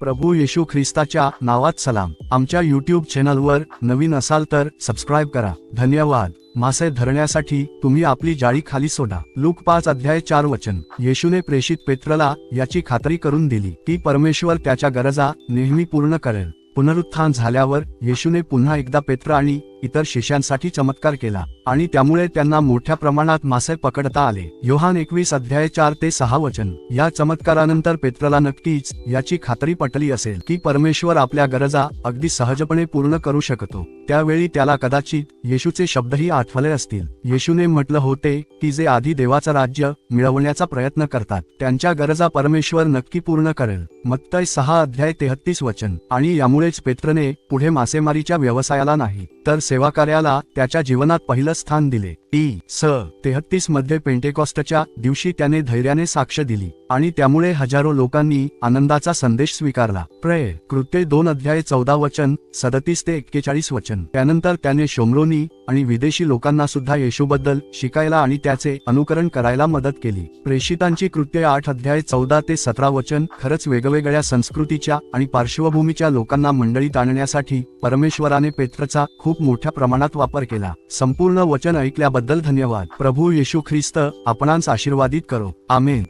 प्रभू येशू ख्रिस्ताच्या नावात सलाम. आमच्या युट्यूब चॅनलवर नवीन असाल तर सबस्क्राईब करा. धन्यवाद. मासे धरण्यासाठी तुम्ही आपली जाळी खाली सोडा. लूक पाच अध्याय चार वचन. येशूने प्रेषित पेत्रला याची खात्री करून दिली. की परमेश्वर त्याच्या गरजा नेहमी पूर्ण करेल. पुनरुत्थान झाल्यावर येशूने पुन्हा एकदा पेत्र आणि इतर शिष्यांसाठी चमत्कार केला आणि त्यामुळे त्यांना मोठ्या प्रमाणात मासे पकडता आले. योहान एकवीस अध्याय चार ते सहा वचन. या चमत्कारानंतर पेत्रला नक्कीच याची खात्री पटली असेल की परमेश्वर आपल्या गरजा अगदी सहजपणे पूर्ण करू शकतो. त्यावेळी त्याला कदाचित येशूचे शब्दही आठवले असतील. येशूने म्हटलं होते की जे आधी देवाचं राज्य मिळवण्याचा प्रयत्न करतात त्यांच्या गरजा परमेश्वर नक्की पूर्ण करेल. मत्तय सहा अध्याय तेहत्तीस वचन. आणि यामुळेच पेत्रने पुढे मासेमारीच्या व्यवसायाला नाही तर सेवाकार्याला त्याच्या जीवनात पहिलं स्थान दिले. टी स. तेहत्तीसमध्ये पेंटेकॉस्टच्या दिवशी त्याने धैर्याने साक्ष दिली आणि त्यामुळे हजारो लोकांनी आनंदाचा संदेश स्वीकारला. प्रय कृत्ये दोन अध्याय चौदा वचन सदतीस ते एक्केचाळीस वचन. त्यानंतर त्याने शोमरोनी आणि विदेशी लोकांना सुद्धा येशूबद्दल शिकायला आणि त्याचे अनुकरण करायला मदत केली. प्रेषितांची कृत्ये आठ अध्याय चौदा ते सतरा वचन खरंच वेगवेगळ्या संस्कृतीच्या आणि पार्श्वभूमीच्या लोकांना मंडळीत आणण्यासाठी परमेश्वराने पेत्रचा खूप मोठा मोठ्या प्रमाणात वापर केला. संपूर्ण वचन ऐकल्याबद्दल धन्यवाद. प्रभू येशू ख्रिस्त आपणांस आशीर्वादित करो. आमेन.